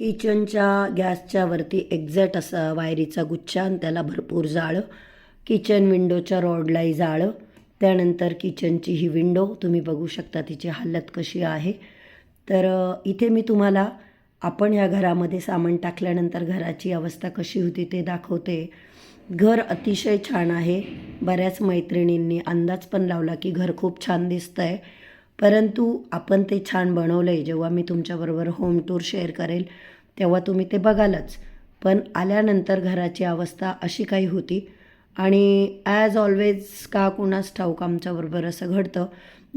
किचनच्या गॅसच्या वरती एक्झॅक्ट असा वायरीचा गुच्छा आणि त्याला भरपूर जाळं. किचन विंडोच्या रॉडलाही जाळं. त्यानंतर किचनची ही विंडो तुम्ही बघू शकता तिची हालत कशी आहे. तर इथे मी तुम्हाला आपण या घरामध्ये सामान टाकल्यानंतर घराची अवस्था कशी होती ते दाखवते. घर अतिशय छान आहे. बऱ्याच मैत्रिणींनी अंदाज पण लावला की घर खूप छान दिसतं आहे परंतु आपण ते छान बनवलं आहे जेव्हा मी तुमच्याबरोबर होम टूर शेअर करेल तेव्हा तुम्ही ते बघालच. पण आल्यानंतर घराची अवस्था अशी काही होती. आणि ॲज ऑलवेज का कुणास ठाऊक आमच्याबरोबर असं घडतं.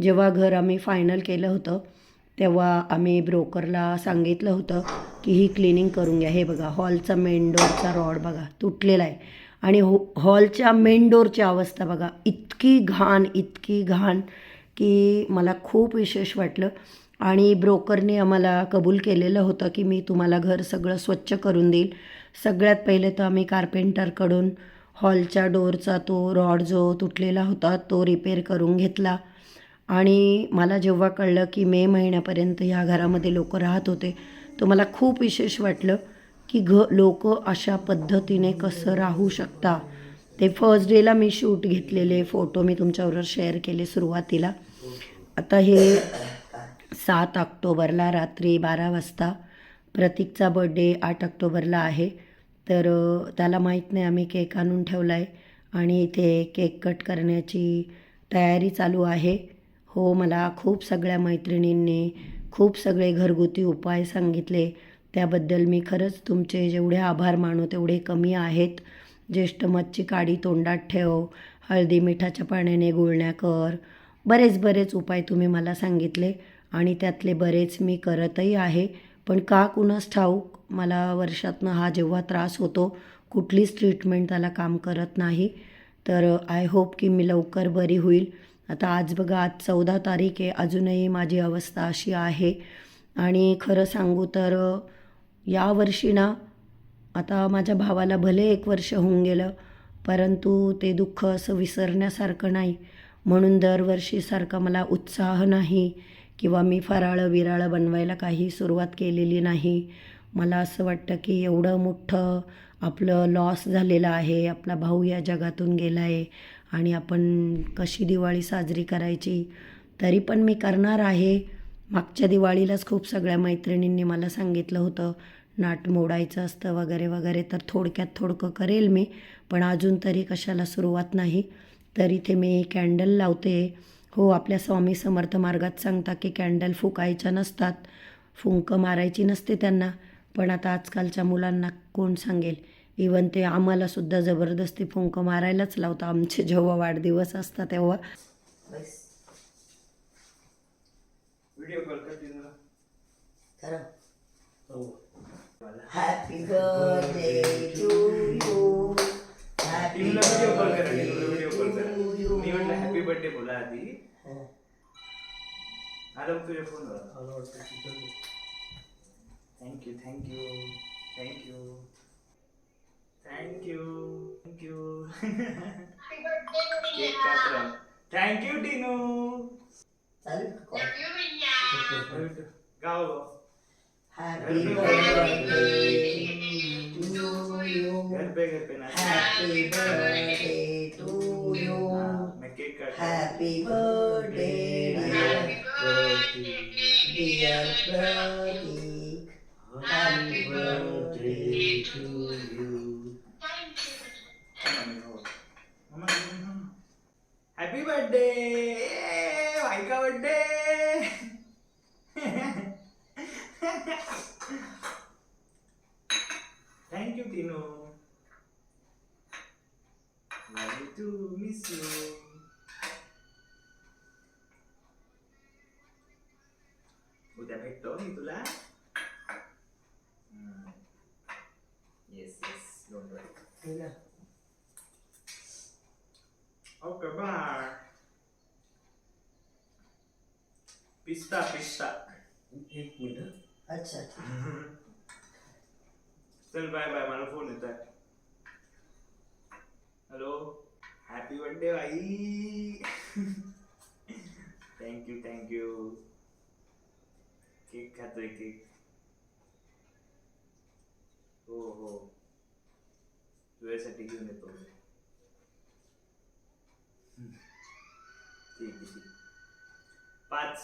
जेव्हा घर आम्ही फायनल केलं होतं तेव्हा आम्ही ब्रोकरला सांगितलं होतं की ही क्लिनिंग करून घ्या. हे बघा हॉलचा मेन डोअरचा रॉड बघा तुटलेला आहे. आणि हो हॉलच्या मेन डोअरची अवस्था बघा इतकी घाण इतकी घाण. की मला खूप विशेष वाटलं. आणि ब्रोकरने आम्हाला कबूल केलेलं होतं की मी तुम्हाला घर सगळं स्वच्छ करून देईल. सगळ्यात पहिले तर आम्ही कार्पेंटरकडून हॉलच्या डोरचा तो रॉड जो तुटलेला होता तो रिपेअर करून घेतला. आणि मला जेव्हा कळलं की मे महिन्यापर्यंत ह्या घरामध्ये लोक राहत होते तर मला खूप विशेष वाटलं की घ लोक अशा पद्धतीने कसं राहू शकता. ते फर्स्ट डेला मी शूट घेतलेले फोटो मी तुमच्याबरोबर शेअर केले सुरुवातीला. आता हे सात ऑक्टोबरला रात्री बारा वाजता प्रतीकचा बड्डे आठ ऑक्टोबरला आहे. तर त्याला माहीत नाही आम्ही केक आणून ठेवला आहे आणि इथे केक कट करण्याची तयारी चालू आहे. हो मला खूप सगळ्या मैत्रिणींनी खूप सगळे घरगुती उपाय सांगितले. त्याबद्दल मी खरंच तुमचे जेवढे आभार मानू तेवढे कमी आहेत. ज्येष्ठ मच्छी काडी तोंडात ठेव हळदी मिठाच्या पाण्याने गुळण्या कर बरेच बरेच उपाय तुम्ही मला सांगितले आणि त्यातले बरेच मी करतही आहे. पण का कुणास ठाऊक मला वर्षातनं हा जेव्हा त्रास होतो कुठलीच ट्रीटमेंट त्याला काम करत नाही. तर आय होप की मी लवकर बरी होईल. आता आज बघा आज चौदा तारीख आहे अजूनही माझी अवस्था अशी आहे. आणि खरं सांगू तर यावर्षी ना आता माझ्या भावाला भले एक वर्ष होऊन गेलं परंतु ते दुःख असं विसरण्यासारखं नाही. म्हणून दरवर्षीसारखा मला उत्साह नाही किंवा मी फराळं विराळं बनवायला काही सुरुवात केलेली नाही. मला असं वाटतं की एवढं मोठं आपलं लॉस झालेलं आहे आपला भाऊ या जगातून गेला आहे आणि आपण कशी दिवाळी साजरी करायची तरी पण मी करणार आहे. मागच्या दिवाळीलाच खूप सगळ्या मैत्रिणींनी मला सांगितलं होतं नाट मोडायचं असतं वगैरे वगैरे तर थोडक्यात थोडकं करेल मी पण अजून तरी कशाला सुरुवात नाही. तर इथे मी कॅन्डल लावते. हो आपल्या स्वामी समर्थ मार्गात सांगता की कॅन्डल फुकायच्या नसतात. फुंकं मारायची नसते त्यांना. पण आता आजकालच्या मुलांना कोण सांगेल? इवन ते आम्हालासुद्धा जबरदस्ती फुंकं मारायलाच लावतं आमचे जेव्हा वाढदिवस असतात तेव्हा. Happy birthday to you happy birthday बोला आधी. आलं तुझ्या फोनवर? Thank you thank you thank you thank you thank you cake कापला थँक्यू टिनू गाव हॅपी बर्थडे टू यू घर पे घर पे ना happy birthday to Happy birthday, dear birthday, Dear Pratik. Happy birthday to you. Happy birthday! Why birthday? Okay, bye. पिस्ता पिस्ता एक minute अच्छा।, अच्छा। चल बाय बाय मला फ़ोन येत आहे हॅलो हॅपी बर्थडे भाई। Thank you thank you cake खातोय केक हो हो तुझ्यासाठी घेऊन येतो पाच.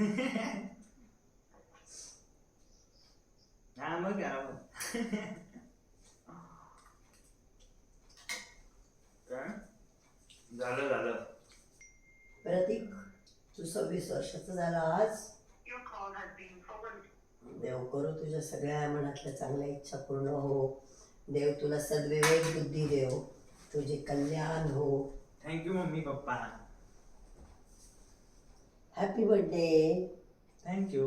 हा मग करा मग काय? झालं झालं. प्रतीक तू सव्वीस वर्षाचा झाला आज. देव करू तुझ्या सगळ्या मनातल्या चांगल्या इच्छा पूर्ण हो. देव तुला सद्विवेक बुद्धी देव. तुझे कल्याण हो. Thank you mummy papa happy birthday thank you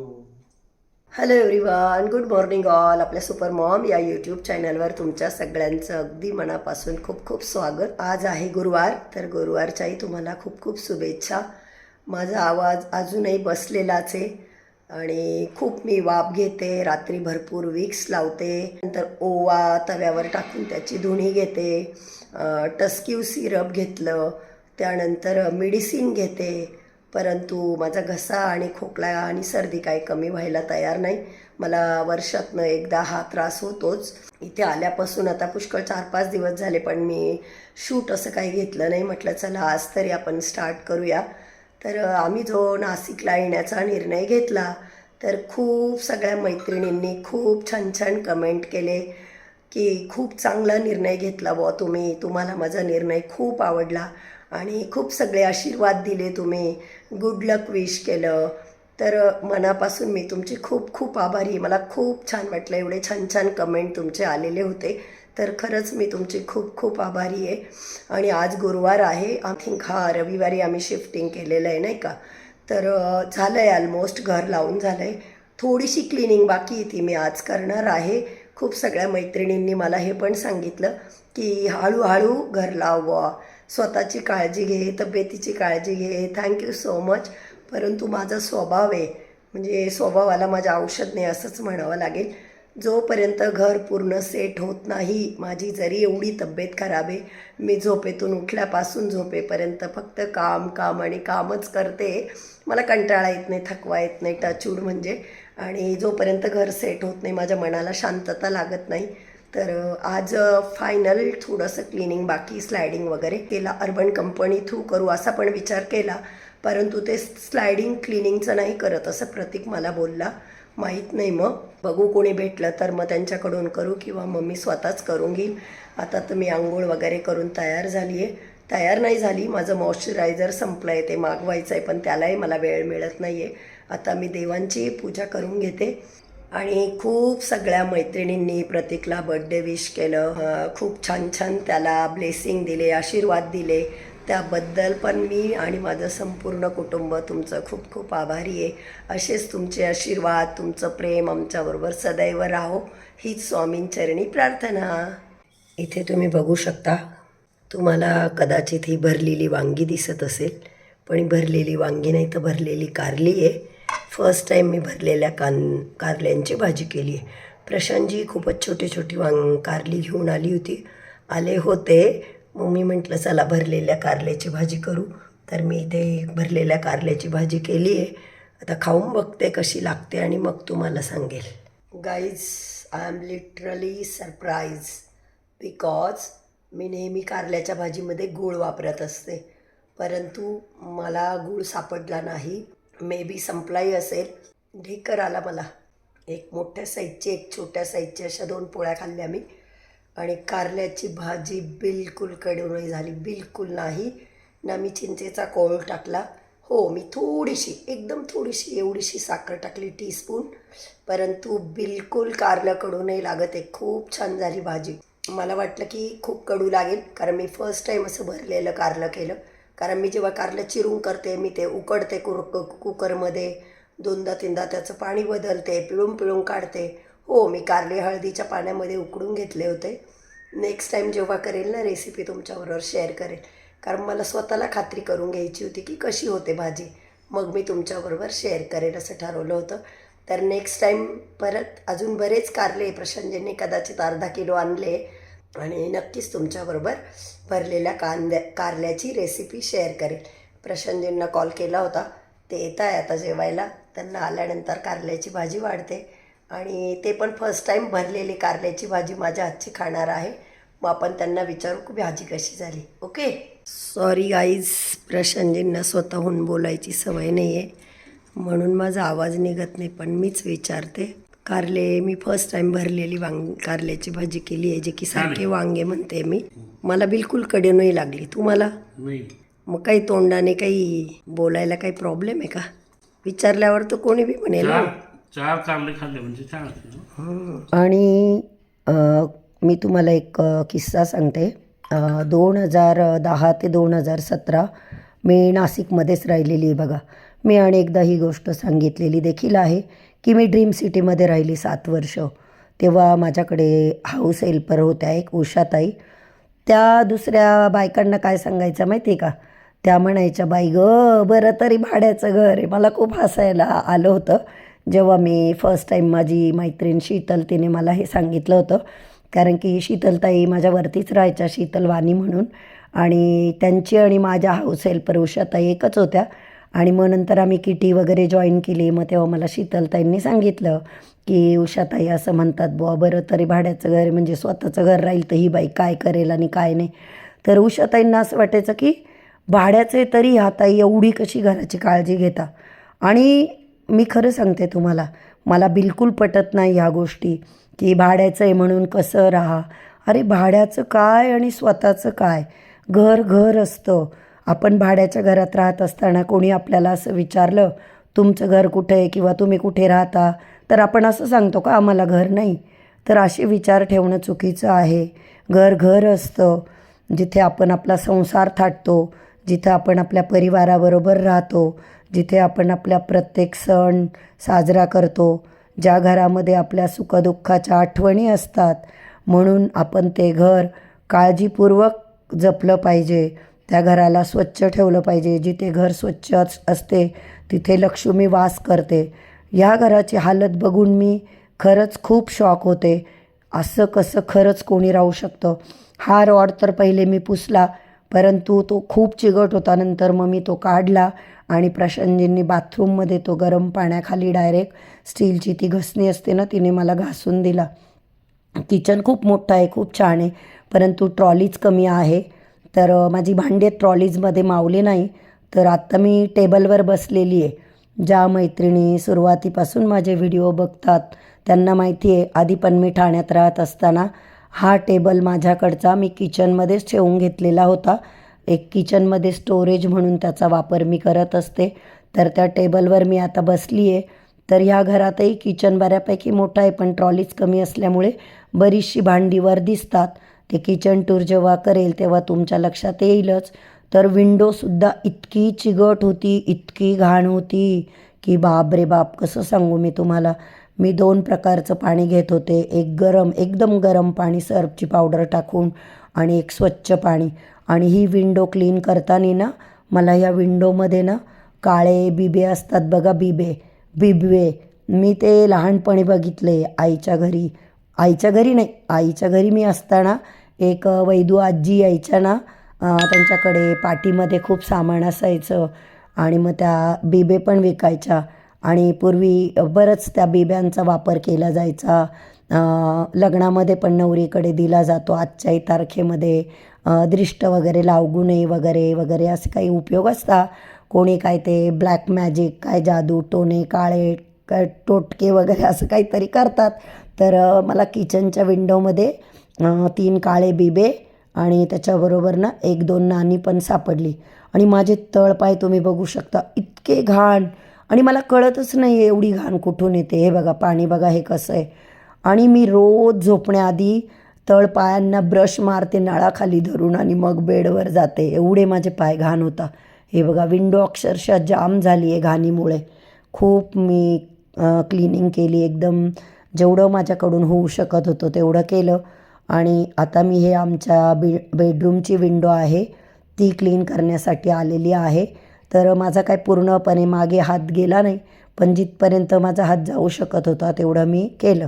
hello everyone good morning all आपल्या सुपर मॉम या यूट्यूब चॅनलवर तुमच्या सगळ्यांचं अगदी मनापासून खूप खूप स्वागत. आज आहे गुरुवार तर गुरुवारच्याही तुम्हाला खूप खूप शुभेच्छा. माझा आवाज अजूनही बसलेलाच आहे आणि खूप मी वाफ घेते रात्री भरपूर विक्स लावते नंतर ओवा तव्यावर टाकून त्याची धुणी घेते. टस्क्यू सिरप घेतलं त्यानंतर मेडिसिन घेते परंतु माझा घसा आणि खोकला आणि सर्दी काही कमी व्हायला तयार नाही. मला वर्षातनं एकदा हा त्रास होतोच. इथे आल्यापासून आता पुष्कळ चार पाच दिवस झाले पण मी शूट असं काही घेतलं नाही. म्हटलं चला आज तरी आपण स्टार्ट करूया. तर आम्ही जो नाशिकला येण्याचा निर्णय घेतला तर खूप सगळ्या मैत्रिणींनी खूप छान छान कमेंट केले. की खूप चांगला निर्णय घेतला बुवा तुम्ही. तुम्हाला माझा निर्णय खूप आवडला आणि खूप सगळे आशीर्वाद दिले तुम्ही. गुड लक विश केलं. तर मनापासून मी तुमची खूप खूप आभारी. आहे मला खूप छान वाटलं. एवढे छान छान कमेंट तुमचे आलेले होते. तर खरंच मी तुमची खूप खूप आभारी आहे. आणि आज गुरुवार आहे. आय थिंक हा रविवारी आम्ही शिफ्टिंग केलेलं आहे नाही का? तर झालं आहे ऑलमोस्ट घर लावून झालं आहे थोडीशी क्लिनिंग बाकी आहे ती मी आज करणार आहे. खूप सगळ्या मैत्रिणींनी मला हे पण सांगितलं की हळूहळू घर लावा स्वतःची काळजी घे तब्येतीची काळजी घे थँक्यू सो मच परंतु माझा स्वभाव आहे म्हणजे स्वभावाला माझ्या औषध नाही असंच म्हणावं लागेल. जोपर्यंत घर पूर्ण सेट होत नाही माझी जरी एवढी तब्येत खराब आहे मी झोपेतून उठल्यापासून झोपेपर्यंत फक्त काम काम आणि कामच करते. मला कंटाळा येत नाही थकवा येत नाही टचूड म्हणजे. आणि जोपर्यंत घर सेट होत नाही माझ्या मनाला शांतता लागत नाही तर आज फायनल थोडंसं क्लिनिंग बाकी स्लायडिंग वगैरे केला. अर्बन कंपनी थ्रू करू असा पण विचार केला. परंतु ते स्लायडिंग क्लिनिंगचं नाही करत असं प्रतीक मला बोलला. माहीत नाही मग. बघू कोणी भेटलं तर मग त्यांच्याकडून करू किंवा मग मी स्वतःच करून घेईन आता तर मी आंघोळ वगैरे करून तयार झाली आहे तयार नाही झाली. माझं मॉइश्चरायझर संपलं आहे ते मागवायचं आहे पण त्यालाही मला वेळ मिळत नाही आहे आता मी देवांची पूजा करून घेते. आणि खूप सगळ्या मैत्रिणींनी प्रतीकला बर्थडे विश केलं. खूप छान छान त्याला ब्लेसिंग दिले आशीर्वाद दिले. त्याबद्दल पण मी आणि माझं संपूर्ण कुटुंब तुमचं खूप खूप आभारी आहे. असेच तुमचे आशीर्वाद तुमचं प्रेम आमच्याबरोबर सदैव राहो. हीच स्वामींचरणी प्रार्थना. इथे तुम्ही बघू शकता तुम्हाला कदाचित ही भरलेली वांगी दिसत असेल पण भरलेली वांगी नाही तर भरलेली कारली आहे. फर्स्ट टाईम मी भरलेल्या कान कारल्यांची भाजी केली आहे. प्रशांतजी खूपच छोटी छोटी वांग कारली घेऊन आली होती. आले होते. मग मी म्हटलं चला भरलेल्या कारल्याची भाजी करू. तर मी इथे भरलेल्या कारल्याची भाजी केली आहे. आता खाऊन बघते कशी लागते आणि मग तुम्हाला सांगेल. Guys I am literally surprise because मी नेहमी कारल्याच्या भाजीमध्ये गूळ वापरत असते. परंतु मला गूळ सापडला नाही. मे बी संपलाही असेल. ढेकर आला मला. एक मोठ्या साईजची एक छोट्या साईजची अशा दोन पोळ्या खाल्ल्या मी. आणि कारल्याची भाजी बिलकुल कडवणी झाली. बिलकुल नाही. ना मी चिंचेचा कोळ टाकला. हो मी थोडीशी एकदम थोडीशी एवढीशी साखर टाकली टीस्पून परंतु बिलकुल कारलं कडू नाही लागत आहे. खूप छान झाली भाजी. मला वाटलं की खूप कडू लागेल. कारण मी फर्स्ट टाईम असं भरलेलं कारलं केलं. कारण मी जेव्हा कारलं चिरून करते मी ते उकडते कुर कुकरमध्ये. दोनदा तीनदा त्याचं पाणी बदलते पिळून पिळून काढते. हो मी कारले हळदीच्या पाण्यामध्ये उकडून घेतले होते. नेक्स्ट टाईम जेव्हा करेल ना रेसिपी तुमच्याबरोबर शेअर करेल. कारण मला स्वतःला खात्री करून घ्यायची होती की कशी होते भाजी. मग मी तुमच्याबरोबर शेअर करेल असं ठरवलं होतं. तर नेक्स्ट टाईम परत अजून बरेच कारले प्रशांतजींनी कदाचित अर्धा किलो आणले. आणि नक्कीच तुमच्याबरोबर भरलेल्या कांद्या कारल्याची रेसिपी शेअर करेल. प्रशांतजींना कॉल केला होता. ते येत आहे आता जेवायला. त्यांना आल्यानंतर कारल्याची भाजी वाढते. आणि ते पण फर्स्ट टाईम भरलेली कारल्याची भाजी माझ्या हातची खाणार आहे. मग आपण त्यांना विचारू की भाजी कशी झाली. ओके सॉरी गाईज प्रशांतजींना स्वतःहून बोलायची सवय नाही आहे म्हणून माझा आवाज निघत नाही पण मीच विचारते. कारले मी फर्स्ट टाइम भरलेली वांग कारल्याची भाजी केली आहे जे की सारखे वांगे म्हणते मी. मला बिलकुलकडे नाही लागली. तुम्हाला? नाही. मग काही तोंडाने काही बोलायला काही प्रॉब्लेम आहे का? विचारल्यावर तर कोणी बी म्हणेल म्हणजे. आणि मी तुम्हाला एक किस्सा सांगते. दोन हजार दहा ते दोन हजार सतरा मी नाशिकमध्येच राहिलेली आहे बघा. मी अनेकदा ही गोष्ट सांगितलेली देखील आहे की मी ड्रीम सिटीमध्ये राहिली सात वर्ष. तेव्हा माझ्याकडे हाऊस हेल्पर होत्या एक उषाताई. त्या दुसऱ्या बायकांना काय सांगायचं माहिती आहे का? त्या म्हणायच्या बाई ग बरं तरी भाड्याचं घर आहे. मला खूप हसायला आलं होतं. जेव्हा मी फर्स्ट टाईम माझी मैत्रीण शीतल तिने मला हे सांगितलं होतं. कारण की शीतलताई माझ्यावरतीच राहायच्या शीतल वाणी म्हणून. आणि त्यांची आणि माझ्या हाऊस हेल्पर उषाताई एकच होत्या. आणि मग नंतर आम्ही किटी वगैरे जॉईन केली. मग तेव्हा मला शीतलताईंनी सांगितलं की उषाताई असं म्हणतात बुवा बरं तरी भाड्याचं घर म्हणजे स्वतःचं घर राहील तर ही बाई काय करेल आणि काय नाही. तर उषाताईंना असं वाटायचं की भाड्याचे तरी हाताई एवढी कशी घराची काळजी घेता? आणि मी खरं सांगते तुम्हाला मला बिलकुल पटत नाही ह्या गोष्टी की भाड्याचं आहे म्हणून कसं राहा? अरे भाड्याचं काय आणि स्वतःचं काय? घर घर असतं. आपण भाड्याच्या घरात राहत असताना कोणी आपल्याला असं विचारलं तुमचं घर कुठं आहे किंवा तुम्ही कुठे राहता? तर आपण असं सांगतो का आम्हाला घर नाही. तर असे विचार ठेवणं चुकीचं आहे. घर घर असतं. जिथे आपण आपला संसार थाटतो जिथं आपण आपल्या परिवाराबरोबर राहतो जिथे आपण आपल्या प्रत्येक सण साजरा करतो ज्या घरामध्ये आपल्या सुखदुःखाच्या आठवणी असतात. म्हणून आपण ते घर काळजीपूर्वक जपलं पाहिजे त्या घराला स्वच्छ ठेवलं पाहिजे जिथे घर स्वच्छ अस- असते तिथे लक्ष्मी वास करते. ह्या घराची हालत बघून मी खरंच खूप शॉक होते. असं कसं खरंच कोणी राहू शकतं? हा रॉड तर पहिले मी पुसला परंतु तो खूप चिकट होता. नंतर मग मी तो काढला आणि प्रशांतजींनी बाथरूममध्ये तो गरम पाण्याखाली डायरेक्ट स्टीलची ती घसणी असते ना तिने मला घासून दिला. किचन खूप मोठं आहे खूप छान आहे. परंतु ट्रॉलीज कमी आहे. तर माझी भांडी ट्रॉलीजमध्ये मावली नाही. तर आत्ता मी टेबलवर बसलेली आहे. ज्या मैत्रिणी सुरुवातीपासून माझे व्हिडिओ बघतात त्यांना माहिती आहे आधी पण मी ठाण्यात राहत असताना हा टेबल माझ्याकडचा मी किचनमध्येच ठेवून घेतलेला होता. एक किचनमध्ये स्टोरेज म्हणून त्याचा वापर मी करत असते. तर त्या टेबलवर मी आता बसली आहे. तर ह्या घरातही किचन बऱ्यापैकी मोठं आहे पण ट्रॉलीज कमी असल्यामुळे बरीचशी भांडीवर दिसतात. ते किचन टूर जेव्हा करेल तेव्हा तुमच्या लक्षात येईलच. तर विंडोसुद्धा इतकी चिगट होती इतकी घाण होती की बाप रे बाप कसं सांगू मी तुम्हाला? मी दोन प्रकारचं पाणी घेत होते. एक गरम एकदम गरम पाणी सर्फची पावडर टाकून आणि एक स्वच्छ पाणी. आणि ही विंडो क्लीन करताना ना मला या विंडोमध्ये ना काळे बिबे असतात बघा बिबे बिबवे. मी ते लहानपणी बघितले आईच्या घरी. आईच्या घरी नाही. आईच्या घरी मी असताना एक वैदू आजी यायच्या ना त्यांच्याकडे पाठीमध्ये खूप सामान असायचं आणि मग त्या बिबे पण विकायच्या आणि पूर्वी बरंच त्या बिब्यांचा वापर केला जायचा. लग्नामध्ये पण नवरीकडे दिला जातो आजच्याही तारखेमध्ये. दृष्ट वगैरे लावगू नये वगैरे वगैरे असे काही उपयोग असता? कोणी काय ते ब्लॅक मॅजिक काय जादू टोने काळे काय टोटके वगैरे असं काहीतरी करतात. तर मला किचनच्या विंडोमध्ये तीन काळे बिबे आणि त्याच्याबरोबर ना एक दोन नाणी पण सापडली. आणि माझे तळपाय तुम्ही बघू शकता इतके घाण. आणि मला कळतच नाही आहे एवढी घाण कुठून येते. हे बघा पाणी बघा हे कसं आहे. आणि मी रोज झोपण्याआधी तळपायांना ब्रश मारते नळाखाली धरून आणि मग बेडवर जाते. एवढे माझे पाय घाण होता. हे बघा विंडो अक्षरशः जाम झाली आहे घाणीमुळे. खूप मी क्लिनिंग केली. एकदम जेवढं माझ्याकडून होऊ शकत होतं तेवढं केलं. आणि आता मी हे आमच्या बे बेडरूमची विंडो आहे ती क्लीन करण्यासाठी आलेली आहे. तर माझा काय पूर्णपणे मागे हात गेला नाही पण जिथपर्यंत माझा हात जाऊ शकत होता तेवढं मी केलं.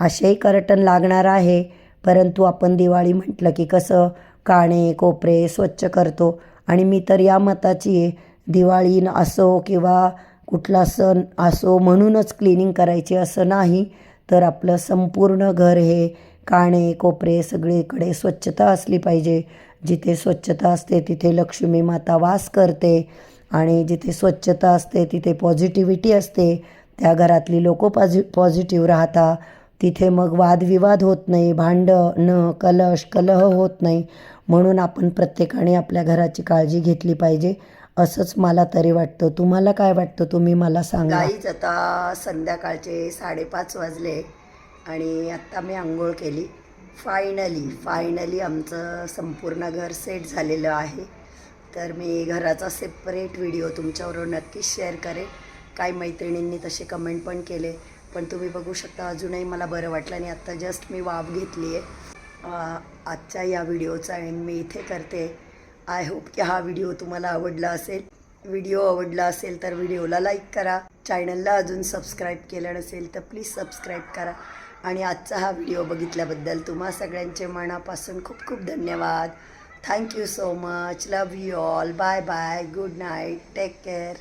असेही कर्टन लागणार आहे परंतु आपण दिवाळी म्हटलं की कसं काणे कोपरे स्वच्छ करतो. आणि मी तर या मताची आहे दिवाळी असो किंवा कुठला सण असो म्हणूनच क्लिनिंग करायची असं नाही तर आपलं संपूर्ण घर हे काणे कोपरे सगळीकडे स्वच्छता असली पाहिजे. जिथे स्वच्छता असते तिथे लक्ष्मी माता वास करते आणि जिथे स्वच्छता असते तिथे पॉझिटिव्हिटी असते. त्या घरातली लोक पॉझि पॉझिटिव्ह राहतात तिथे मग वादविवाद होत नाही भांडं न कलश कलह होत नाही. म्हणून आपण प्रत्येकाने आपल्या घराची काळजी घेतली पाहिजे. असंच मला तरी वाटतं. तुम्हाला काय वाटतं? तुम्ही मला सांगा. गाईच आता संध्याकाळचे साडेपाच वाजले आणि आत्ता मी आंघोळ केली. फायनली फायनली आमचं संपूर्ण घर सेट झालेलं आहे. तर मी घराचा सेपरेट व्हिडिओ तुमच्याबरोबर नक्कीच शेअर करेन. काही मैत्रिणींनी तसे कमेंट पण केले. पण तुम्ही बघू शकता अजूनही मला बरं वाटलं आणि आत्ता जस्ट मी वाफ घेतली आहे आजच्या या व्हिडिओचा एंड मी इथे करते. आय होप की हा व्हिडिओ तुम्हाला आवडला असेल. व्हिडिओ आवडला असेल तर व्हिडिओला लाईक करा. चॅनलला अजून सबस्क्राईब केलं नसेल तर प्लीज सबस्क्राईब करा. आणि आजचा हा व्हिडिओ बघितल्याबद्दल तुम्हा सगळ्यांचे मनापासून खूप खूप धन्यवाद. Thank you so much love you all bye bye good night take care